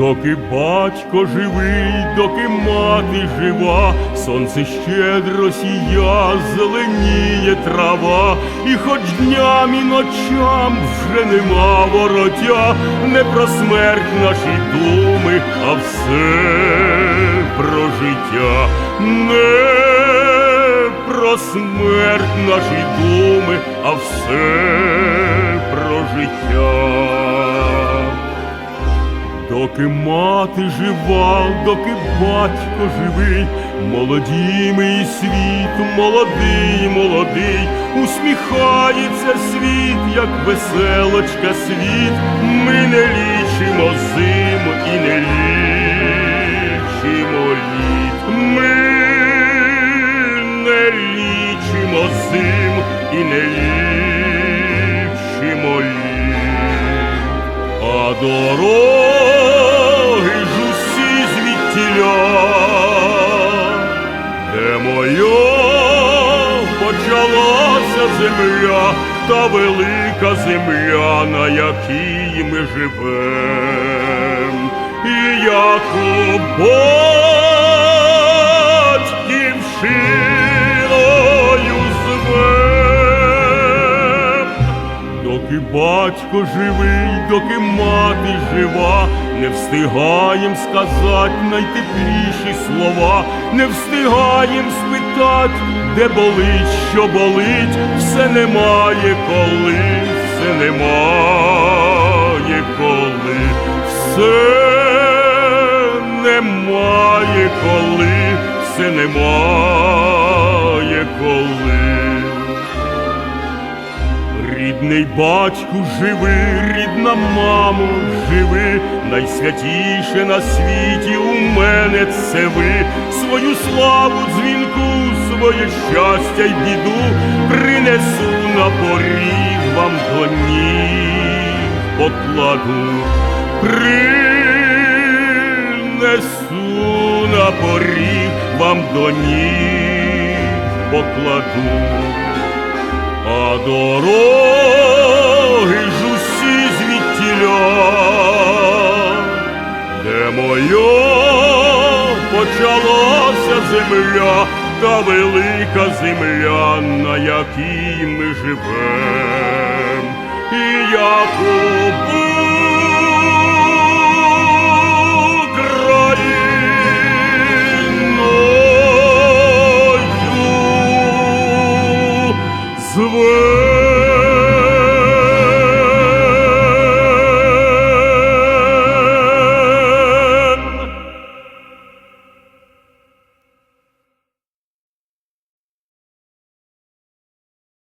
Доки батько живий, доки мати жива, сонце щедро сія, зеленіє трава, і хоч дням і ночам вже нема вороття, не про смерть наші думи, а все про життя, не про смерть наші думи, а все про життя. Доки мати жива, доки батько живий, молоді і світ, молодий, молодий, усміхається світ, як веселочка світ, ми не лічимо зиму і не лічимо літ. Ми не лічимо зим і не лічимо літ. А дороги де моя почалася земля, та велика земля, на якій ми живем, і як батьківщиною батько живий, доки мати жива, не встигаєм сказать найтепліші слова, не встигаєм спитать, де болить, що болить, все немає коли, все немає коли, все немає коли, все немає коли. Рідний батьку живи, рідна мамо, живи, найсвятіше на світі у мене це ви, свою славу дзвінку, своє щастя й біду принесу на поріг вам до ніг покладу, принесу на поріг вам до ніг покладу. А почалася земля, та велика земля, на якій ми живем, і я у